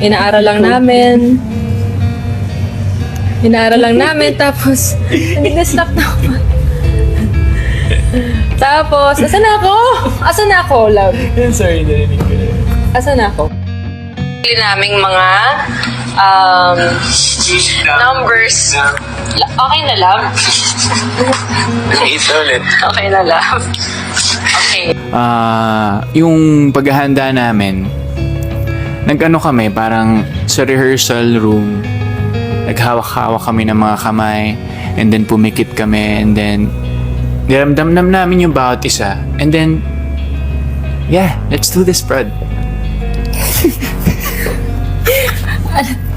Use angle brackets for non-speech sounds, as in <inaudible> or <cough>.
Inaaral lang namin. Inaaral lang namin, <laughs> tapos, nag-stop na ako. tapos, asan na ako? Asan na ako, love? Sorry, narinig ko na. Asan na ako? naming mga um, numbers. Okay na, love? Ito ulit. Okay na, love? Okay. Ah, yung paghahanda namin, nag-ano kami, parang sa rehearsal room, naghawak-hawak kami ng mga kamay, and then pumikit kami, and then niramdamnam namin yung bawat isa. And then, yeah, let's do this, Brad. <laughs>